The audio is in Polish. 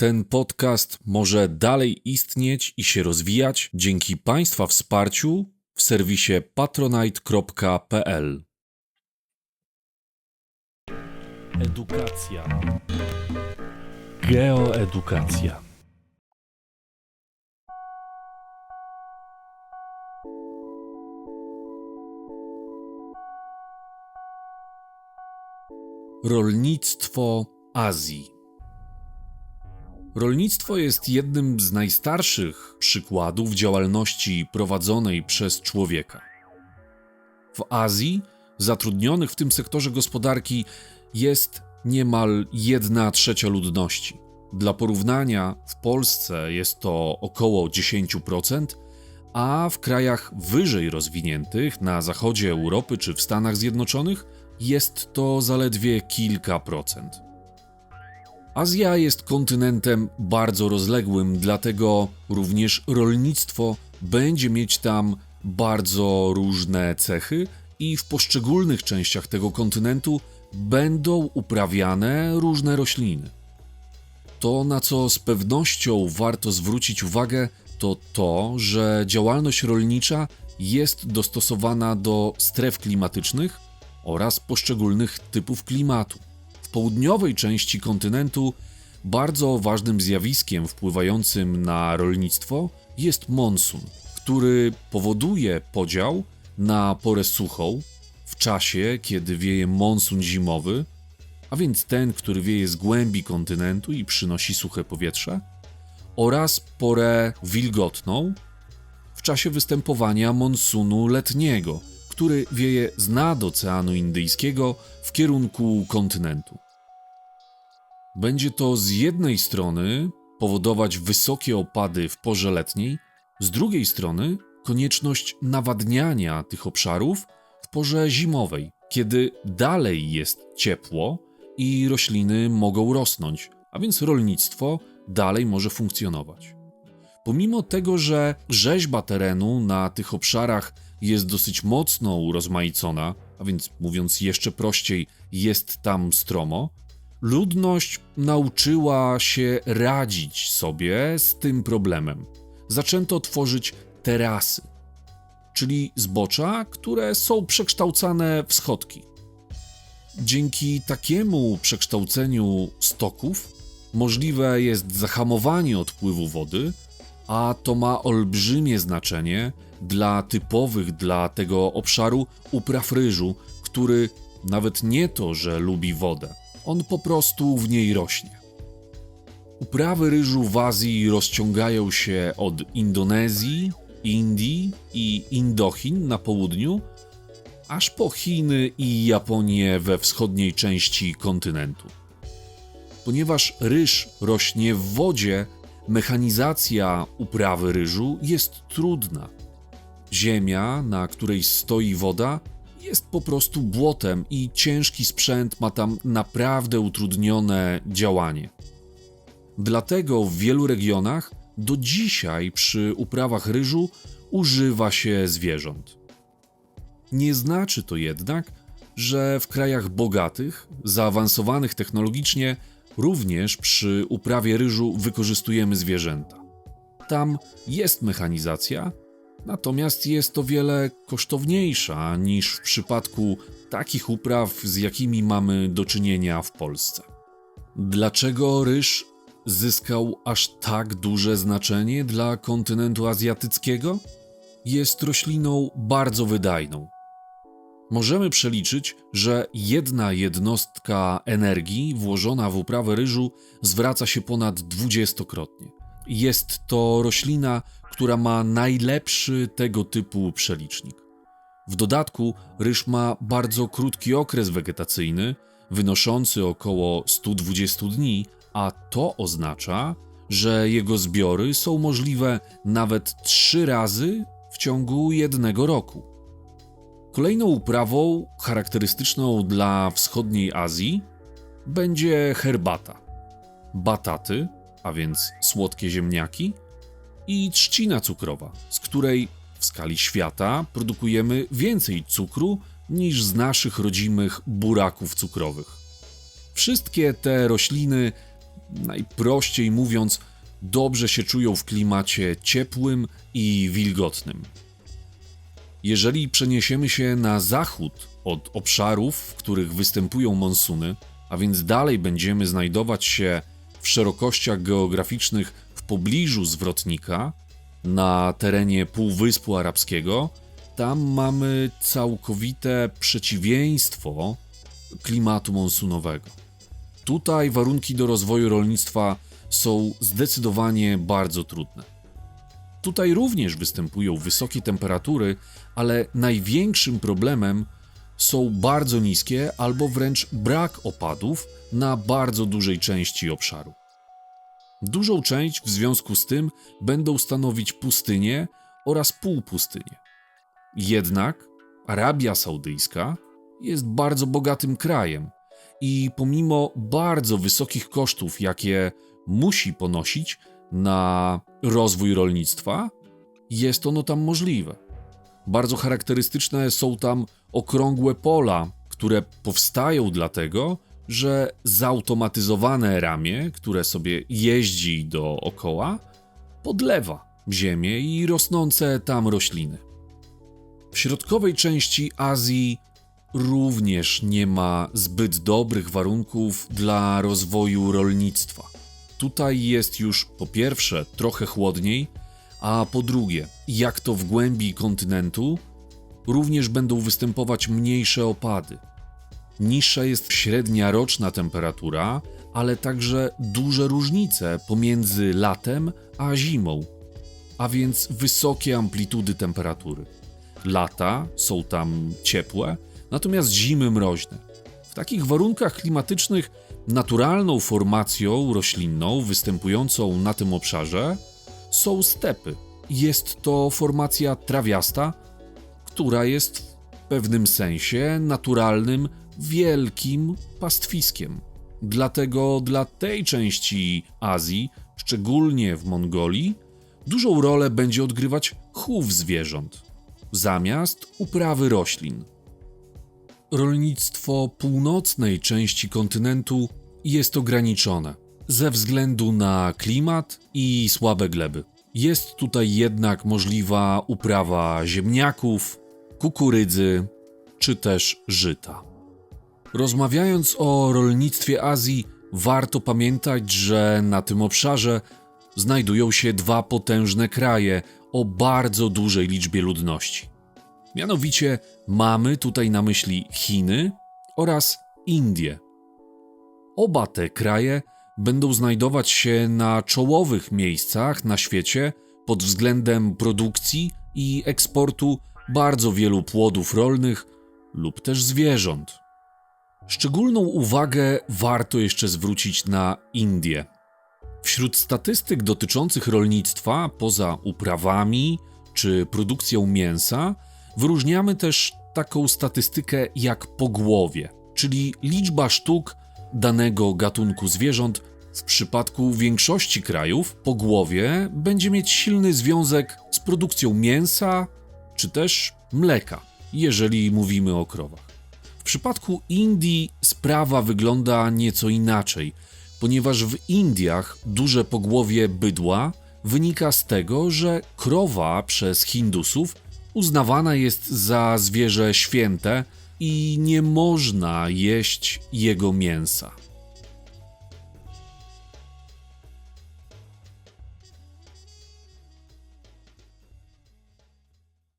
Ten podcast może dalej istnieć i się rozwijać dzięki Państwa wsparciu w serwisie patronite.pl. Edukacja. Geoedukacja. Rolnictwo Azji. Rolnictwo jest jednym z najstarszych przykładów działalności prowadzonej przez człowieka. W Azji zatrudnionych w tym sektorze gospodarki jest niemal 1 trzecia ludności. Dla porównania, w Polsce jest to około 10%, a w krajach wyżej rozwiniętych, na zachodzie Europy czy w Stanach Zjednoczonych, jest to zaledwie kilka procent. Azja jest kontynentem bardzo rozległym, dlatego również rolnictwo będzie mieć tam bardzo różne cechy i w poszczególnych częściach tego kontynentu będą uprawiane różne rośliny. To, na co z pewnością warto zwrócić uwagę, to to, że działalność rolnicza jest dostosowana do stref klimatycznych oraz poszczególnych typów klimatu. W południowej części kontynentu bardzo ważnym zjawiskiem wpływającym na rolnictwo jest monsun, który powoduje podział na porę suchą w czasie, kiedy wieje monsun zimowy, a więc ten, który wieje z głębi kontynentu i przynosi suche powietrze, oraz porę wilgotną w czasie występowania monsunu letniego, który wieje z nad Oceanu Indyjskiego w kierunku kontynentu. Będzie to z jednej strony powodować wysokie opady w porze letniej, z drugiej strony konieczność nawadniania tych obszarów w porze zimowej, kiedy dalej jest ciepło i rośliny mogą rosnąć, a więc rolnictwo dalej może funkcjonować. Pomimo tego, że rzeźba terenu na tych obszarach jest dosyć mocno urozmaicona, a więc mówiąc jeszcze prościej, jest tam stromo, ludność nauczyła się radzić sobie z tym problemem. Zaczęto tworzyć terasy, czyli zbocza, które są przekształcane w schodki. Dzięki takiemu przekształceniu stoków możliwe jest zahamowanie odpływu wody, a to ma olbrzymie znaczenie dla typowych dla tego obszaru upraw ryżu, który nawet nie to, że lubi wodę, on po prostu w niej rośnie. Uprawy ryżu w Azji rozciągają się od Indonezji, Indii i Indochin na południu, aż po Chiny i Japonię we wschodniej części kontynentu. Ponieważ ryż rośnie w wodzie, mechanizacja uprawy ryżu jest trudna. Ziemia, na której stoi woda, jest po prostu błotem i ciężki sprzęt ma tam naprawdę utrudnione działanie. Dlatego w wielu regionach do dzisiaj przy uprawach ryżu używa się zwierząt. Nie znaczy to jednak, że w krajach bogatych, zaawansowanych technologicznie, również przy uprawie ryżu wykorzystujemy zwierzęta. Tam jest mechanizacja, natomiast jest o wiele kosztowniejsza niż w przypadku takich upraw, z jakimi mamy do czynienia w Polsce. Dlaczego ryż zyskał aż tak duże znaczenie dla kontynentu azjatyckiego? Jest rośliną bardzo wydajną. Możemy przeliczyć, że jedna jednostka energii włożona w uprawę ryżu zwraca się ponad dwudziestokrotnie. Jest to roślina, która ma najlepszy tego typu przelicznik. W dodatku ryż ma bardzo krótki okres wegetacyjny, wynoszący około 120 dni, a to oznacza, że jego zbiory są możliwe nawet trzy razy w ciągu jednego roku. Kolejną uprawą charakterystyczną dla wschodniej Azji będzie herbata. Bataty, a więc słodkie ziemniaki, i trzcina cukrowa, z której w skali świata produkujemy więcej cukru niż z naszych rodzimych buraków cukrowych. Wszystkie te rośliny najprościej mówiąc, dobrze się czują w klimacie ciepłym i wilgotnym. Jeżeli przeniesiemy się na zachód od obszarów, w których występują monsuny, a więc dalej będziemy znajdować się w szerokościach geograficznych pobliżu zwrotnika, na terenie Półwyspu Arabskiego, tam mamy całkowite przeciwieństwo klimatu monsunowego. Tutaj warunki do rozwoju rolnictwa są zdecydowanie bardzo trudne. Tutaj również występują wysokie temperatury, ale największym problemem są bardzo niskie albo wręcz brak opadów na bardzo dużej części obszaru. Dużą część w związku z tym będą stanowić pustynie oraz półpustynie. Jednak Arabia Saudyjska jest bardzo bogatym krajem i pomimo bardzo wysokich kosztów, jakie musi ponosić na rozwój rolnictwa, jest ono tam możliwe. Bardzo charakterystyczne są tam okrągłe pola, które powstają dlatego, że zautomatyzowane ramię, które sobie jeździ dookoła, podlewa ziemię i rosnące tam rośliny. W środkowej części Azji również nie ma zbyt dobrych warunków dla rozwoju rolnictwa. Tutaj jest już po pierwsze trochę chłodniej, a po drugie, jak to w głębi kontynentu, również będą występować mniejsze opady. Niższa jest średnia roczna temperatura, ale także duże różnice pomiędzy latem a zimą, a więc wysokie amplitudy temperatury. Lata są tam ciepłe, natomiast zimy mroźne. W takich warunkach klimatycznych naturalną formacją roślinną występującą na tym obszarze są stepy. Jest to formacja trawiasta, która jest w pewnym sensie naturalnym, wielkim pastwiskiem. Dlatego dla tej części Azji, szczególnie w Mongolii, dużą rolę będzie odgrywać chów zwierząt zamiast uprawy roślin. Rolnictwo północnej części kontynentu jest ograniczone ze względu na klimat i słabe gleby. Jest tutaj jednak możliwa uprawa ziemniaków, kukurydzy czy też żyta. Rozmawiając o rolnictwie Azji, warto pamiętać, że na tym obszarze znajdują się dwa potężne kraje o bardzo dużej liczbie ludności. Mianowicie mamy tutaj na myśli Chiny oraz Indie. Oba te kraje będą znajdować się na czołowych miejscach na świecie pod względem produkcji i eksportu bardzo wielu płodów rolnych lub też zwierząt. Szczególną uwagę warto jeszcze zwrócić na Indie. Wśród statystyk dotyczących rolnictwa, poza uprawami czy produkcją mięsa, wyróżniamy też taką statystykę jak pogłowie, czyli liczba sztuk danego gatunku zwierząt. W przypadku większości krajów pogłowie będzie mieć silny związek z produkcją mięsa czy też mleka, jeżeli mówimy o krowach. Przypadku Indii sprawa wygląda nieco inaczej, ponieważ w Indiach duże pogłowie bydła wynika z tego, że krowa przez Hindusów uznawana jest za zwierzę święte i nie można jeść jego mięsa.